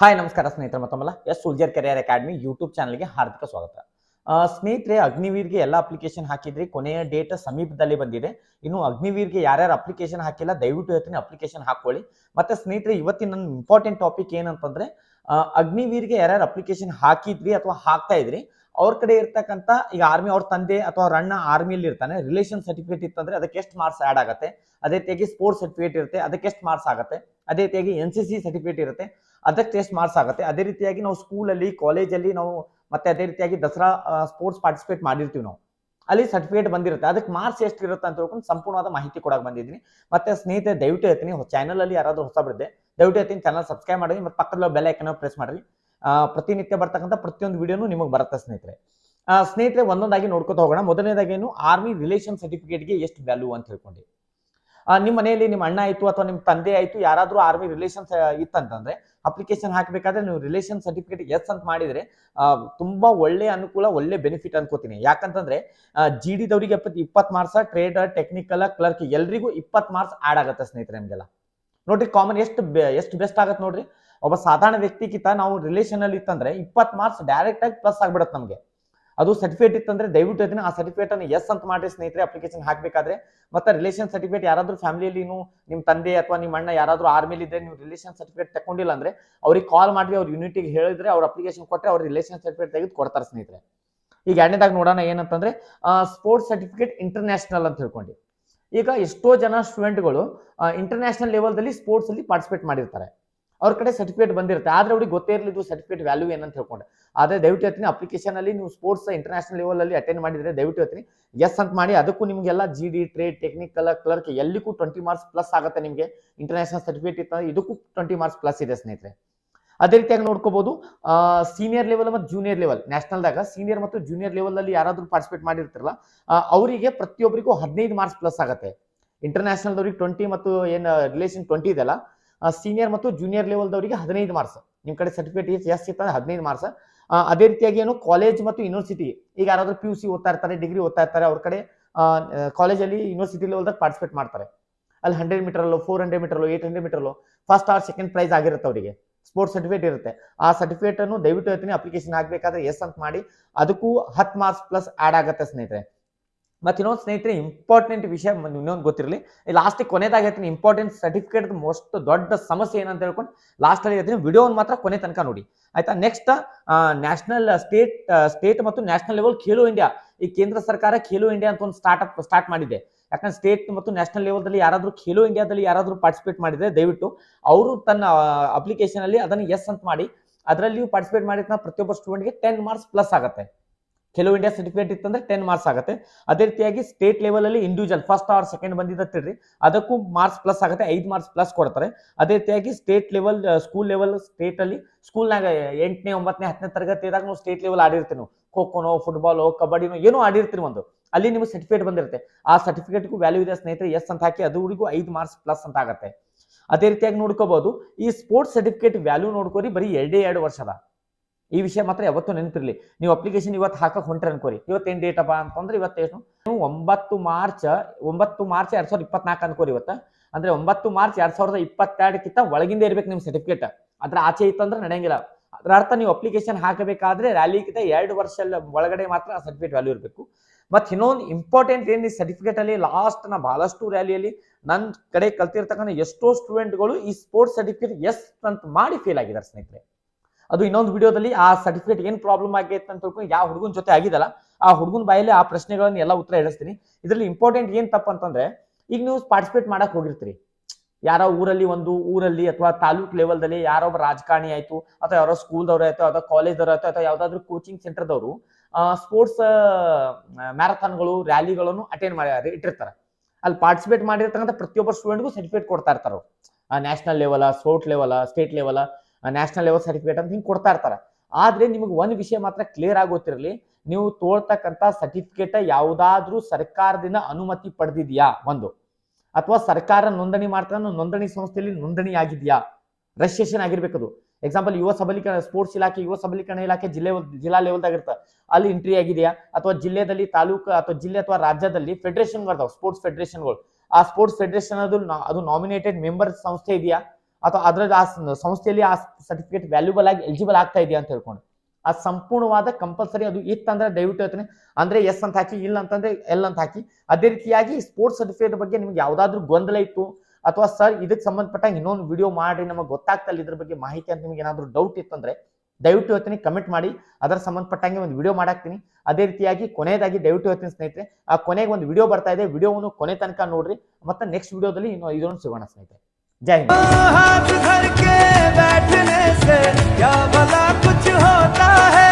Hi ನಮಸ್ಕಾರ ಸ್ನೇಹಿತರೆ ಮತ್ತೊಮ್ಮಲ್ಲ S soldier career academy YouTube ಚಾನಲ್ಗೆ ಹಾರ್ದಿಕ ಸ್ವಾಗತ. ಸ್ನೇಹಿತರೆ, ಅಗ್ನಿವೀರ್ಗೆ ಎಲ್ಲ ಅಪ್ಲಿಕೇಶನ್ ಹಾಕಿದ್ರಿ, ಕೊನೆಯ ಡೇಟ್ ಸಮೀಪದಲ್ಲಿ ಬಂದಿದೆ. ಇನ್ನು ಅಗ್ನಿವೀರ್ಗೆ ಯಾರ್ಯಾರು ಅಪ್ಲಿಕೇಶನ್ ಹಾಕಿಲ್ಲ, ದಯವಿಟ್ಟು ಹೇಳ್ತೀನಿ ಅಪ್ಲಿಕೇಶನ್ ಹಾಕೊಳ್ಳಿ ಮತ್ತೆ ಸ್ನೇಹಿತರೆ, ಇವತ್ತಿನ ನನ್ನ ಇಂಪಾರ್ಟೆಂಟ್ ಟಾಪಿಕ್ ಏನಂತಂದ್ರೆ ಅಗ್ನಿವೀರ್ಗೆ ಯಾರ್ಯಾರು ಅಪ್ಲಿಕೇಶನ್ ಹಾಕಿದ್ರಿ ಅಥವಾ ಹಾಕ್ತಾ ಇದ್ರಿ, ಅವ್ರ ಕಡೆ ಇರ್ತಕ್ಕಂಥ, ಈಗ ಆರ್ಮಿ ಅವ್ರ ತಂದೆ ಅಥವಾ ಅವ್ರ ಅಣ್ಣ ಆರ್ಮಿಯಲ್ಲಿ ಇರ್ತಾನೆ ರಿಲೇಷನ್ ಸರ್ಟಿಫಿಕೇಟ್ ಇತ್ತಂದ್ರೆ ಅದಕ್ಕೆ ಎಷ್ಟು ಮಾರ್ಕ್ಸ್ ಆ್ಯಡ್ ಆಗುತ್ತೆ, ಅದೇ ರೀತಿಯಾಗಿ ಸ್ಪೋರ್ಟ್ಸ್ ಸರ್ಟಿಫಿಕೇಟ್ ಇರುತ್ತೆ, ಅದಕ್ಕೆ ಎಷ್ಟು ಮಾರ್ಕ್ಸ್ ಆಗುತ್ತೆ, ಅದೇ ರೀತಿಯಾಗಿ ಎನ್ ಸಿ ಸಿ ಸರ್ಟಿಫಿಕೇಟ್ ಇರುತ್ತೆ. ಅದಕ್ಕೆ ಟೆಸ್ಟ್ ಮಾರ್ಕ್ಸ್ ಆಗುತ್ತೆ. ಅದೇ ರೀತಿಯಾಗಿ ನಾವು ಸ್ಕೂಲಲ್ಲಿ ಕಾಲೇಜಲ್ಲಿ ನಾವು ಮತ್ತೆ ಅದೇ ರೀತಿಯಾಗಿ ದಸರಾ ಸ್ಪೋರ್ಟ್ಸ್ ಪಾರ್ಟಿಸಿಪೇಟ್ ಮಾಡಿರ್ತೀವಿ ನಾವು. ಅಲ್ಲಿ ಸರ್ಟಿಫಿಕೇಟ್ ಬಂದಿರುತ್ತೆ. ಅದಕ್ಕೆ ಮಾರ್ಕ್ಸ್ ಎಷ್ಟು ಇರುತ್ತೆ ಅಂತ ಹೇಳ್ಕೊಂಡು ಸಂಪೂರ್ಣವಾದ ಮಾಹಿತಿ ಕೊಡಕ್ಕೆ ಬಂದಿದ್ದೀನಿ. ಮತ್ತೆ ಸ್ನೇಹಿತರೆ ದಯವಿಟ್ಟು ಹೇಳ್ತೀನಿ ಚಾನಲ್ ಅಲ್ಲಿ ಯಾರಾದ್ರೂ ಹೊಸ ಬಿದ್ದೆ ದಯವಿಟ್ಟು ಹೇಳ್ತೀನಿ ಚಾನಲ್ ಸಬ್ಸ್ಕ್ರೈಬ್ ಮಾಡಿ ಮತ್ತೆ ಪಕ್ಕದಲ್ಲಿ ಬೆಲ್ ಐಕನ್ ಪ್ರೆಸ್ ಮಾಡ್ರಿ. ಆ, ಪ್ರತಿನಿತ್ಯ ಬರ್ತಕ್ಕಂಥ ಪ್ರತಿಯೊಂದು ವಿಡಿಯೋನು ನಿಮಗೆ ಬರುತ್ತೆ ಸ್ನೇಹಿತರೆ. ಸ್ನೇಹಿತರೆ ಒಂದೊಂದಾಗಿ ನೋಡ್ಕೊತ ಹೋಗೋಣ. ಮೊದಲನೇದಾಗಿ ಏನು ಆರ್ಮಿ ರಿಲೇಷನ್ ಸರ್ಟಿಫಿಕೇಟ್ಗೆ ಎಷ್ಟು ವ್ಯಾಲ್ಯೂ ಅಂತ ಹೇಳ್ಕೊಂಡು. ನಿಮ್ಮ ಮನೆಯಲ್ಲಿ ನಿಮ್ಮ ಅಣ್ಣ ಆಯ್ತು ಅಥವಾ ನಿಮ್ಮ ತಂದೆ ಆಯ್ತು ಯಾರಾದ್ರೂ ಆರ್ಮಿ ರಿಲೇಷನ್ಸ್ ಇತ್ತಂತಂದ್ರೆ ಅಪ್ಲಿಕೇಶನ್ ಹಾಕಬೇಕಾದ್ರೆ ನೀವು ರಿಲೇಷನ್ ಸರ್ಟಿಫಿಕೇಟ್ ಎಸ್ ಅಂತ ಮಾಡಿದ್ರೆ ತುಂಬಾ ಒಳ್ಳೆ ಅನುಕೂಲ, ಒಳ್ಳೆ ಬೆನಿಫಿಟ್ ಅನ್ಕೋತೀನಿ. ಯಾಕಂತಂದ್ರೆ ಜಿ ದವರಿಗೆ ಇಪ್ಪತ್, ಇಪ್ಪತ್ತು ಮಾರ್ಕ್ಸ್ ಟ್ರೇಡರ್ ಟೆಕ್ನಿಕಲ್ ಕ್ಲರ್ಕ್ ಎಲ್ರಿಗೂ ಇಪ್ಪತ್ತು ಮಾರ್ಕ್ಸ್ ಆಡ್ ಆಗುತ್ತೆ ಸ್ನೇಹಿತರೆ ನಿಮಗೆಲ್ಲ. ನೋಡ್ರಿ ಕಾಮನ್ ಎಷ್ಟು ಎಷ್ಟು ಬೆಸ್ಟ್ ಆಗತ್ತೆ ನೋಡ್ರಿ. ಒಬ್ಬ ಸಾಧಾರಣ ವ್ಯಕ್ತಿಗಿಂತ ನಾವು ರಿಲೇಷನ್ ಅಲ್ಲಿ ಇತ್ತಂದ್ರೆ ಇಪ್ಪತ್ತು ಮಾರ್ಕ್ಸ್ ಡೈರೆಕ್ಟ್ ಆಗಿ ಪ್ಲಸ್ ಆಗ್ಬಿಡತ್ತೆ ನಮಗೆ. ಅದು ಸರ್ಟಿಫಿಕೇಟ್ ಇತ್ತಂದ್ರೆ ದಯವಿಟ್ಟು ಹೇಳ್ತೀನಿ ಆ ಸರ್ಟಿಫಿಕೇಟ್ ಅನ್ನು ಎಸ್ ಅಂತ ಮಾಡಿ ಸ್ನೇಹಿತರೆ ಅಪ್ಲಿಕೇಶನ್ ಹಾಕಬೇಕಾದ್ರೆ. ಮತ್ತೆ ರಿಲೇಷನ್ ಸರ್ಟಿಫಿಕೇಟ್ ಯಾರಾದ್ರೂ ಫ್ಯಾಮಿಲಿಯಲ್ಲಿ ನಿಮ್ಮ ತಂದೆ ಅಥವಾ ನಿಮ್ಮ ಅಣ್ಣ ಯಾರಾದ್ರೂ ಆರ್ಮಿಲಿ ಇದ್ರೆ ನೀವು ರಿಲೇಷನ್ ಸರ್ಟಿಫಿಕೇಟ್ ತಗೊಂಡಿಲ್ಲ ಅಂದ್ರೆ ಅವ್ರಿಗೆ ಕಾಲ್ ಮಾಡಿ ಅವ್ರ ಯೂನಿಟಿಗೆ ಹೇಳಿದ್ರೆ ಅವ್ರ ಅಪ್ಲಿಕೇಶನ್ ಕೊಟ್ಟರೆ ಅವ್ರ ರಿಲೇಷನ್ ಸರ್ಟಿಫಿಕೇಟ್ ತೆಗೆದು ಕೊಡ್ತಾರೆ ಸ್ನೇಹಿತರೆ. ಈಗ ಎರಡನೇದಾಗ ನೋಡೋಣ ಏನಂತಂದ್ರೆ ಸ್ಪೋರ್ಟ್ಸ್ ಸರ್ಟಿಫಿಕೇಟ್ ಇಂಟರ್ನ್ಯಾಷನಲ್ ಅಂತ ಹೇಳ್ಕೊಂಡು. ಈಗ ಎಷ್ಟೋ ಜನ ಸ್ಟೂಡೆಂಟ್ಗಳು ಇಂಟರ್ನ್ಯಾಷನಲ್ ಲೆವೆಲ್ದಲ್ಲಿ ಸ್ಪೋರ್ಟ್ಸ್ ಅಲ್ಲಿ ಪಾರ್ಟಿಸಿಪೇಟ್ ಮಾಡಿರ್ತಾರೆ. ಅವ್ರ ಕಡೆ ಸರ್ಟಿಫಿಕೇಟ್ ಬಂದಿರುತ್ತೆ. ಆದ್ರೆ ಅವ್ರಿಗೆ ಗೊತ್ತೇ ಇರಲಿ ಇದು ಸರ್ಟಿಫಿಕೇಟ್ ವ್ಯಾಲ್ಯೂ ಏನಂತ ಹೇಳ್ಕೊಂಡು. ಆದ್ರೆ ದಯವಿಟ್ಟು ಹೇಳ್ತೀನಿ ಅಪ್ಲಿಕೇಶನ್ ಅಲ್ಲಿ ನೀವು ಸ್ಪೋರ್ಟ್ಸ್ ಇಂಟರ್ನ್ಯಾಷನಲ್ ಲೆವೆಲ್ ಅಲ್ಲಿ ಅಟೆಂಡ್ ಮಾಡಿದ್ರೆ ದಯವಿಟ್ಟು ಹೇಳ್ತೀನಿ ಎಸ್ ಅಂತ ಮಾಡಿ. ಅದಕ್ಕೂ ನಿಮಗೆಲ್ಲ G D trade technical clerk ಎಲ್ಲಿಗೂ ಟ್ವೆಂಟಿ ಮಾರ್ಕ್ಸ್ ಪ್ಲಸ್ ಆಗುತ್ತೆ ನಿಮಗೆ. ಇಂಟರ್ನ್ಯಾಷನಲ್ ಸರ್ಟಿಫಿಕೇಟ್ ಇತ್ತು, ಇದಕ್ಕೂ ಟ್ವೆಂಟಿ ಮಾರ್ಕ್ಸ್ ಪ್ಲಸ್ ಇದೆ ಸ್ನೇಹಿತರೆ. ಅದೇ ರೀತಿಯಾಗಿ ನೋಡ್ಕೋಬಹುದು ಸೀನಿಯರ್ ಲೆವೆಲ್ ಮತ್ತು ಜೂನಿಯರ್ ಲೆವೆಲ್ ನ್ಯಾಷನಲ್ದಾಗ ಸೀನಿಯರ್ ಮತ್ತು ಜೂನಿಯರ್ ಲೆವೆಲ್ ಅಲ್ಲಿ ಯಾರಾದರೂ ಪಾರ್ಟಿಸಿಪೇಟ್ ಮಾಡಿರ್ತಾರಲ್ಲ ಅವರಿಗೆ ಪ್ರತಿಯೊಬ್ಬರಿಗೂ ಹದಿನೈದು ಮಾರ್ಕ್ಸ್ ಪ್ಲಸ್ ಆಗುತ್ತೆ. ಇಂಟರ್ನ್ಯಾಷನಲ್ದವ್ರಿಗೆ ಟ್ವೆಂಟಿ ಮತ್ತು ಏನು ರಿಲೇಷನ್ ಟ್ವೆಂಟಿ ಇದೆಲ್ಲ ಸೀನಿಯರ್ ಮತ್ತು ಜೂನಿಯರ್ ಲೆವೆಲ್ದವರಿಗೆ ಹದಿನೈದು ಮಾರ್ಕ್ಸ್ ನಿಮ್ಮ ಕಡೆ ಸರ್ಟಿಫಿಕೇಟ್ ಜಾಸ್ತಿ ಇರ್ತದೆ ಹದಿನೈದು ಮಾರ್ಕ್ಸ್ ಅದೇ ರೀತಿಯಾಗಿ ಏನು ಕಾಲೇಜ್ ಮತ್ತು ಯೂನಿವರ್ಸಿಟಿ ಈಗ ಯಾರಾದ್ರೂ ಪಿ ಯು ಸಿ ಓದ್ತಾ ಇರ್ತಾರೆ ಡಿಗ್ರಿ ಓದ್ತಾ ಇರ್ತಾರೆ, ಅವ್ರ ಕಡೆ ಕಾಲೇಜಲ್ಲಿ ಯೂನಿವರ್ಸಿಟಿ ಲೆವೆಲ್ದಾಗ ಪಾರ್ಟಿಸಿಪೇಟ್ ಮಾಡ್ತಾರೆ. ಅಲ್ಲಿ ಹಂಡ್ರೆಡ್ ಮೀಟರಲ್ಲೋ ಫೋರ್ ಹಂಡ್ರೆಡ್ ಮೀಟರ್ಲ್ಲೋ ಏಟ್ ಹಂಡ್ರೆಡ್ ಮೀಟರ್ಲ್ಲೋ ಫಸ್ಟ್ ಆರ್ ಸೆಕೆಂಡ್ ಪ್ರೈಸ್ ಆಗಿರುತ್ತೆ ಅವರಿಗೆ. ಸ್ಪೋರ್ಟ್ಸ್ ಸರ್ಟಿಫಿಕೇಟ್ ಇರುತ್ತೆ. ಆ ಸರ್ಟಿಫಿಕೇಟ್ ಅನ್ನು ದಯವಿಟ್ಟು ಹೇಳ್ತೀನಿ ಅಪ್ಲಿಕೇಶನ್ ಹಾಕಬೇಕಾದ್ರೆ ಎಸ್ ಅಂತ ಮಾಡಿ, ಅದಕ್ಕೂ ಹತ್ತು ಮಾರ್ಕ್ಸ್ ಪ್ಲಸ್ ಆಡ್ ಆಗುತ್ತೆ ಸ್ನೇಹಿತರೆ. ಮತ್ತೆ ಇನ್ನೊಂದು ಸ್ನೇಹಿತರೆ ಇಂಪಾರ್ಟೆಂಟ್ ವಿಷಯ ಇನ್ನೊಂದು ಗೊತ್ತಿರಲಿ. ಲಾಸ್ಟ್ ಕೊನೆದಾಗ ಹೇಳ್ತೀನಿ ಇಂಪಾರ್ಟೆಂಟ್ ಸರ್ಟಿಫಿಕೇಟ್ ಮೋಸ್ಟ್ ದೊಡ್ಡ ಸಮಸ್ಯೆ ಏನಂತ ಹೇಳ್ಕೊಂಡು ಲಾಸ್ಟ್ ಅಲ್ಲಿ ಹೇಳ್ತೀನಿ ವಿಡಿಯೋವನ್ನು ಮಾತ್ರ ಕೊನೆ ತನಕ ನೋಡಿ. ಆಯ್ತಾ? ನೆಕ್ಸ್ಟ್ ನ್ಯಾಷನಲ್ ಸ್ಟೇಟ್ ಸ್ಟೇಟ್ ಮತ್ತು ನ್ಯಾಷನಲ್ ಲೆವೆಲ್ ಖೇಲೋ ಇಂಡಿಯಾ ಈ ಕೇಂದ್ರ ಸರ್ಕಾರ ಖೇಲೋ ಇಂಡಿಯಾ ಅಂತ ಒಂದು ಸ್ಟಾರ್ಟ್ಅಪ್ ಸ್ಟಾರ್ಟ್ ಮಾಡಿದೆ. ಯಾಕಂದ್ರೆ ಸ್ಟೇಟ್ ಮತ್ತು ನ್ಯಾಷನಲ್ ಲೆವೆಲ್ದಲ್ಲಿ ಯಾರಾದರೂ ಖೇಲೋ ಇಂಡಿಯಾದಲ್ಲಿ ಯಾರಾದರೂ ಪಾರ್ಟಿಸಿಪೇಟ್ ಮಾಡಿದ್ರೆ ದಯವಿಟ್ಟು ಅವರು ತನ್ನ ಅಪ್ಲಿಕೇಶನ್ ಅಲ್ಲಿ ಅದನ್ನು ಎಸ್ ಅಂತ ಮಾಡಿ. ಅದರಲ್ಲಿಯೂ ಪಾರ್ಟಿಸಿಪೇಟ್ ಮಾಡಿದ ಪ್ರತಿಯೊಬ್ಬ ಸ್ಟೂಡೆಂಟ್ಗೆ ಟೆನ್ ಮಾರ್ಕ್ಸ್ ಪ್ಲಸ್ ಆಗುತ್ತೆ. ಖೇಲೋ ಇಂಡಿಯಾ ಸರ್ಟಿಫಿಕೇಟ್ ಇತ್ತಂದ್ರೆ ಟೆನ್ ಮಾರ್ಕ್ಸ್ ಆಗುತ್ತೆ. ಅದೇ ರೀತಿಯಾಗಿ ಸ್ಟೇಟ್ ಲೆವೆಲ್ ಅಲ್ಲಿ ಇಂಡಿವಿಜುವಲ್ ಫಸ್ಟ್ ಅವರ್ ಸೆಕೆಂಡ್ ಬಂದಿದ್ದಿರಿ ಅದಕ್ಕೂ ಮಾರ್ಕ್ಸ್ ಪ್ಲಸ್ ಆಗುತ್ತೆ, ಐದು ಮಾರ್ಕ್ಸ್ ಪ್ಲಸ್ ಕೊಡ್ತಾರೆ. ಅದೇ ರೀತಿಯಾಗಿ state level school level state ಅಲ್ಲಿ ಸ್ಕೂಲ್ನಾಗ ಎಂಟನೇ, ಒಂಬತ್ತನೇ, ಹತ್ತನೇ ತರಗತಿದಾಗ ನಾವು ಸ್ಟೇಟ್ ಲೆವೆಲ್ ಆಡಿರ್ತೀವಿ ನಾವು. ಖೋಖೋನೋ ಫುಟ್ಬಾಲೋ ಕಬಡ್ಡಿನೋ ಏನೋ ಆಡಿರ್ತೀರಿ ಒಂದು. ಅಲ್ಲಿ ನಿಮಗೆ ಸರ್ಟಿಫಿಕೇಟ್ ಬಂದಿರುತ್ತೆ. ಆ ಸರ್ಟಿಫಿಕೇಟ್ಗೂ ವ್ಯಾಲ್ಯೂ ಇದೆ ಸ್ನೇಹಿತರೆ ಎಸ್ ಅಂತ ಹಾಕಿ ಅದೂರಿಗೂ ಐದು ಮಾರ್ಕ್ಸ್ ಪ್ಲಸ್ ಅಂತ ಆಗುತ್ತೆ. ಅದೇ ರೀತಿಯಾಗಿ ನೋಡ್ಕೋಬಹುದು ಈ ಸ್ಪೋರ್ಟ್ಸ್ ಸರ್ಟಿಫಿಕೇಟ್ ವ್ಯಾಲ್ಯೂ ನೋಡ್ಕೋರಿ, ಬರೀ ಎರಡೇ, ಎರಡು ವರ್ಷದ. ಈ ವಿಷಯ ಮಾತ್ರ ಯಾವತ್ತೂ ನೆನಪಿರಲಿ. ನೀವು ಅಪ್ಲಿಕೇಶನ್ ಇವತ್ತು ಹಾಕಕ್ಕೆ ಹೊಂಟ್ರೆ ಅನ್ಕೋರಿ. ಇವತ್ತೇನು ಡೇಟ್ ಅಪ್ಪ ಅಂತಂದ್ರೆ ನೀವು ಒಂಬತ್ತು ಮಾರ್ಚ್ ಒಂಬತ್ತು ಮಾರ್ಚ್ ಎರಡ್ ಸಾವಿರದ ಇಪ್ಪತ್ನಾಲ್ಕು ಅನ್ಕೋರಿ ಇವತ್ತು. ಅಂದ್ರೆ ಒಂಬತ್ತು ಮಾರ್ಚ್ ಎರಡ್ ಸಾವಿರದ ಇಪ್ಪತ್ತೆರಡಕ್ಕಿಂತ ಒಳಗಿಂದ ಇರ್ಬೇಕು ನಿಮ್ಮ ಸರ್ಟಿಫಿಕೇಟ್ ಅದ್ರ ಆಚೆ ಇತ್ತಂದ್ರೆ ನಡೆಯಂಗಿಲ್ಲ. ಅದರ ಅರ್ಥ ನೀವು ಅಪ್ಲಿಕೇಶನ್ ಹಾಕಬೇಕಾದ್ರೆ ರ್ಯಾಲಿಗಿಂತ ಎರಡು ವರ್ಷ ಒಳಗಡೆ ಮಾತ್ರ ಸರ್ಟಿಫಿಕೇಟ್ ವ್ಯಾಲ್ಯೂ ಇರಬೇಕು. ಮತ್ತೆ ಇನ್ನೊಂದು ಇಂಪಾರ್ಟೆಂಟ್ ಏನು ಈ ಸರ್ಟಿಫಿಕೇಟ್ ಅಲ್ಲಿ ಲಾಸ್ಟ್ ನಾ ಬಹಳಷ್ಟು ರ್ಯಾಲಿಯಲ್ಲಿ ನನ್ನ ಕಡೆ ಕಲ್ತಿರ್ತಕ್ಕಂಥ ಎಷ್ಟೋ ಸ್ಟೂಡೆಂಟ್ಗಳು ಈ ಸ್ಪೋರ್ಟ್ಸ್ ಸರ್ಟಿಫಿಕೇಟ್ ಎಸ್ ಅಂತ ಮಾಡಿ ಫೇಲ್ ಆಗಿದ್ದಾರೆ ಸ್ನೇಹಿತರೆ. ಅದು ಇನ್ನೊಂದು ವಿಡಿಯೋದಲ್ಲಿ ಆ ಸರ್ಟಿಫಿಕೇಟ್ ಏನ್ ಪ್ರಾಬ್ಲಮ್ ಆಗೈತೆ ಅಂತ ತಿಳ್ಕೊಂಡು ಯಾವ ಹುಡುಗನ ಜೊತೆ ಆಗಿದಲ್ಲ ಆ ಹುಡುಗನ ಬಾಯಲ್ಲಿ ಆ ಪ್ರಶ್ನೆಗಳನ್ನ ಎಲ್ಲ ಉತ್ತರ ಹೇಳಿಸ್ತೀನಿ. ಇದರಲ್ಲಿ ಇಂಪಾರ್ಟೆಂಟ್ ಏನ್ ತಪ್ಪ ಅಂತಂದ್ರೆ, ಈಗ ನೀವು ಪಾರ್ಟಿಸಿಪೇಟ್ ಮಾಡಕ್ ಹೋಗಿರ್ತೀರಿ. ಯಾರೋ ಊರಲ್ಲಿ ಒಂದು ಊರಲ್ಲಿ ಅಥವಾ ತಾಲೂಕ್ ಲೆವೆಲ್ದಲ್ಲಿ ಯಾರೋ ಒಬ್ಬ ರಾಜಕಾರಣಿ ಆಯ್ತು, ಅಥವಾ ಯಾರೋ ಸ್ಕೂಲ್ದವ್ರು ಆಯ್ತು, ಅಥವಾ ಕಾಲೇಜ್ದವ್ರು ಆಯ್ತು, ಅಥವಾ ಯಾವ್ದಾದ್ರು ಕೋಚಿಂಗ್ ಸೆಂಟರ್ದವರು ಸ್ಪೋರ್ಟ್ಸ್ ಮ್ಯಾರಥಾನ್ಗಳು ರ್ಯಾಲಿಗಳನ್ನು ಅಟೆಂಡ್ ಮಾಡಿ ಇಟ್ಟಿರ್ತಾರೆ. ಅಲ್ಲಿ ಪಾರ್ಟಿಸಿಪೇಟ್ ಮಾಡಿರ್ತಕ್ಕಂಥ ಪ್ರತಿಯೊಬ್ಬ ಸ್ಟೂಡೆಂಟ್ಗೂ ಸರ್ಟಿಫಿಕೇಟ್ ಕೊಡ್ತಾ ಇರ್ತಾರೆ national level sport level state level national level certificate ಅಂತ ಹಿಂಗೆ ಕೊಡ್ತಾ ಇರ್ತಾರೆ. ಆದ್ರೆ ನಿಮಗೆ ಒಂದು ವಿಷಯ ಮಾತ್ರ ಕ್ಲಿಯರ್ ಆಗೋತಿರಲಿ ನೀವು ತೋಳ್ತಕ್ಕಂಥ ಸರ್ಟಿಫಿಕೇಟ್ ಯಾವುದಾದ್ರೂ ಸರ್ಕಾರದಿಂದ ಅನುಮತಿ ಪಡೆದಿದೆಯಾ ಒಂದು? ಅಥವಾ ಸರ್ಕಾರ ನೋಂದಣಿ ಮಾಡ್ತಾ ನೋಂದಣಿ ಸಂಸ್ಥೆಯಲ್ಲಿ ನೋಂದಣಿ ಆಗಿದೆಯಾ? ರಿಜಿಸ್ಟ್ರೇಷನ್ ಆಗಿರ್ಬೇಕದು. ಎಕ್ಸಾಂಪಲ್ ಯುವ ಸಬಲೀಕರಣ ಸ್ಪೋರ್ಟ್ಸ್ ಇಲಾಖೆ, ಯುವ ಸಬಲೀಕರಣ ಇಲಾಖೆ ಜಿಲ್ಲೆ ಜಿಲ್ಲಾ ಲೆವೆಲ್ದಾಗ ಇರ್ತಾರೆ ಅಲ್ಲಿ ಎಂಟ್ರಿ ಆಗಿದೆಯಾ? ಅಥವಾ ಜಿಲ್ಲೆಯಲ್ಲಿ ತಾಲೂಕು, ಅಥವಾ ಜಿಲ್ಲೆ ಅಥವಾ ರಾಜ್ಯದಲ್ಲಿ ಫೆಡರೇಷನ್ ಬರ್ತಾವೆ ಸ್ಪೋರ್ಟ್ಸ್ ಫೆಡರೇಷನ್ಗಳು ಆ ಸ್ಪೋರ್ಟ್ಸ್ ಫೆಡರೇಷನ್ ಅದು ಅದು ನಾಮಿನೇಟೆಡ್ ಮೆಂಬರ್ ಸಂಸ್ಥೆ ಇದೆಯಾ? ಅಥವಾ ಅದರ ಆ ಸಂಸ್ಥೆಯಲ್ಲಿ ಆ ಸರ್ಟಿಫಿಕೇಟ್ ವ್ಯಾಲ್ಯೂಬಲ್ ಆಗಿ ಎಲಿಜಿಬಲ್ ಆಗ್ತಾ ಇದೆಯಾ ಅಂತ ಹೇಳ್ಕೊಂಡು. ಆ ಸಂಪೂರ್ಣವಾದ ಕಂಪಲ್ಸರಿ ಅದು ಇತ್ತಂದ್ರೆ ದಯವಿಟ್ಟು ಹೇಳ್ತೀನಿ. ಅಂದ್ರೆ ಎಸ್ ಅಂತ ಹಾಕಿ, ಇಲ್ಲ ಅಂತಂದ್ರೆ ಎಲ್ ಅಂತ ಹಾಕಿ. ಅದೇ ರೀತಿಯಾಗಿ ಸ್ಪೋರ್ಟ್ಸ್ ಸರ್ಟಿಫಿಕೇಟ್ ಬಗ್ಗೆ ನಿಮ್ಗೆ ಯಾವ್ದಾದ್ರು ಗೊಂದಲ ಇತ್ತು, ಅಥವಾ ಸರ್ ಇದಕ್ಕೆ ಸಂಬಂಧಪಟ್ಟ ಇನ್ನೊಂದು ವಿಡಿಯೋ ಮಾಡಿ ನಮಗೆ ಗೊತ್ತಾಗ್ತಲ್ಲ ಇದ್ರ ಬಗ್ಗೆ ಮಾಹಿತಿ ಅಂತ ನಿಮ್ಗೆ ಏನಾದ್ರು ಡೌಟ್ ಇತ್ತಂದ್ರೆ ದಯವಿಟ್ಟು ಹೇಳ್ತೀನಿ ಕಮೆಂಟ್ ಮಾಡಿ. ಅದರ ಸಂಬಂಧಪಟ್ಟಂಗೆ ಒಂದು ವಿಡಿಯೋ ಮಾಡಾಕ್ತೀನಿ. ಅದೇ ರೀತಿಯಾಗಿ ಕೊನೆಯದಾಗಿ ದಯವಿಟ್ಟು ಹೇಳ್ತೀನಿ ಸ್ನೇಹಿತರೆ, ಆ ಕೊನೆಗೆ ಒಂದು ವಿಡಿಯೋ ಬರ್ತಾ ಇದೆ. ವಿಡಿಯೋವನ್ನು ಕೊನೆ ತನಕ ನೋಡ್ರಿ. ಮತ್ತೆ ನೆಕ್ಸ್ಟ್ ವಿಡಿಯೋದಲ್ಲಿ ಇನ್ನು ಇದನ್ನು ಸಿಗೋಣ ಸ್ನೇಹಿತರೆ. जय हिंद। हाथ धर के बैठने से क्या भला कुछ होता है?